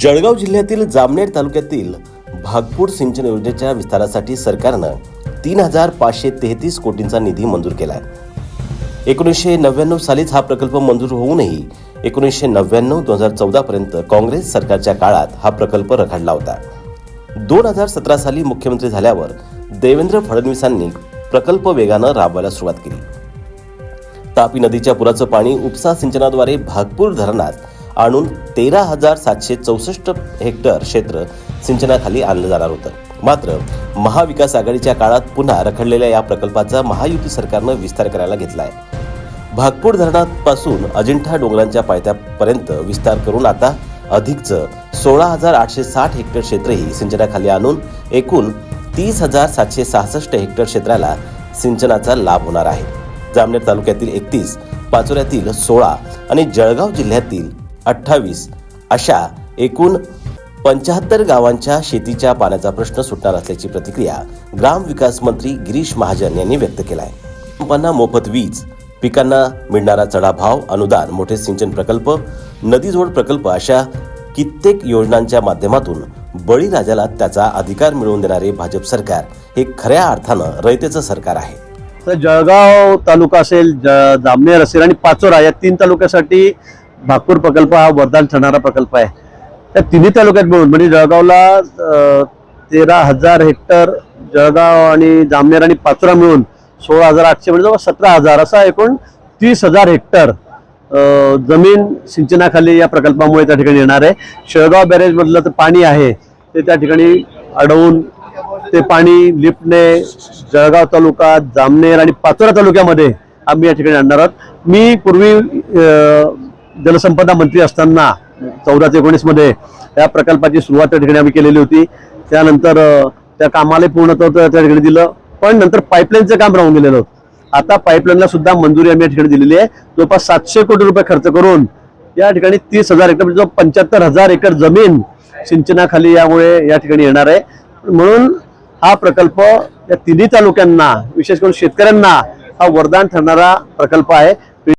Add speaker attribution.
Speaker 1: जळगाव जिल्ह्यातील जामनेर तालुक्यातील भागपूर सिंचन योजनेच्या विस्तारासाठी सरकारनं तीन हजार पाचशे तेहतीस कोटींचा निधी मंजूर केला आहे एकोणीसशे नव्याण्णव सालीच हा प्रकल्प मंजूर होऊनही एकोणीसशे नव्याण्णव दोन हजार चौदापर्यंत काँग्रेस सरकारच्या काळात हा प्रकल्प रखडला होता. दोन हजार सतरा साली मुख्यमंत्री झाल्यावर देवेंद्र फडणवीसांनी प्रकल्प वेगानं राबवायला सुरुवात केली. तापी नदीच्या पुराचं पाणी उपसा सिंचनाद्वारे भागपूर धरणात आणून तेरा हजार सातशे चौसष्ट हेक्टर क्षेत्र सिंचनाखाली आणलं जाणार होतं. मात्र महाविकास आघाडीच्या काळात पुन्हा रखडलेल्या या प्रकल्पाचा महायुती सरकारनं विस्तार करायला घेतला आहे भागपूर धरणापासून अजिंठा डोंगरांच्या पायथ्यापर्यंत विस्तार करून आता अधिकचं सोळा हजार आठशे साठ हेक्टर क्षेत्रही सिंचनाखाली आणून एकूण तीस हजार सातशे सहासष्ट हेक्टर क्षेत्राला सिंचनाचा लाभ होणार आहे. जामनेर तालुक्यातील एकतीस पाचोऱ्यातील सोळा आणि जळगाव जिल्ह्यातील अठ्ठावीस. अशा एकूण पंच्याहत्तर गावांच्या शेतीच्या पाण्याचा प्रश्न सुटणार असल्याची प्रतिक्रिया ग्रामविकास मंत्री गिरीश महाजन यांनी व्यक्त केला आहे पंपांना मोफत वीज पिकांना मिळणारा चढा भाव अनुदान मोठे सिंचन प्रकल्प नदीजोड प्रकल्प अशा कित्येक योजनांच्या माध्यमातून बळीराजाला त्याचा अधिकार मिळवून देणारे भाजप सरकार हे खऱ्या अर्थानं रयतेचं सरकार आहे.
Speaker 2: तर जळगाव तालुका असेल ज- जामनेर असेल आणि पाचोरा या तीन तालुक्यासाठी भागपूर प्रकल्प हा वरदान ठरणारा प्रकल्प आहे. त्या तिन्ही तालुक्यात मिळून म्हणजे जळगावला तेरा हजार हेक्टर जळगाव आणि जामनेर आणि पाचोरा मिळून सोळा हजार आठशे म्हणजे जवळ सतरा हजार असा एकूण तीस हजार हेक्टर जमीन सिंचनाखाली या प्रकल्पामुळे त्या ठिकाणी येणार आहे. शेळगाव बॅरेजमधलं तर पाणी आहे ते त्या ठिकाणी अडवून ते पाणी लिपणे जळगाव तालुका जामनेर आणि पाचोरा तालुक्यामध्ये आम्ही या ठिकाणी आणणार आहोत. मी पूर्वी जलसंपदा मंत्री असताना चौदा ते एकोणीसमध्ये या प्रकल्पाची सुरुवात त्या ठिकाणी आम्ही केलेली होती. त्यानंतर त्या कामाला पूर्णत्व त्या ठिकाणी दिलं. पण नंतर पाईपलाईनचं काम राहून गेलेलं होतं. आता पाईपलाईनला सुद्धा मंजुरी आम्ही या ठिकाणी दिलेली आहे. जवळपास सातशे कोटी रुपये खर्च करून या ठिकाणी तीस हजार एकर म्हणजे पंच्याहत्तर हजार एकर जमीन सिंचनाखाली यामुळे या ठिकाणी येणार आहे. म्हणून हा प्रकल्प या तिन्ही तालुक्यांना विशेष करून शेतकऱ्यांना हा वरदान ठरणारा प्रकल्प आहे.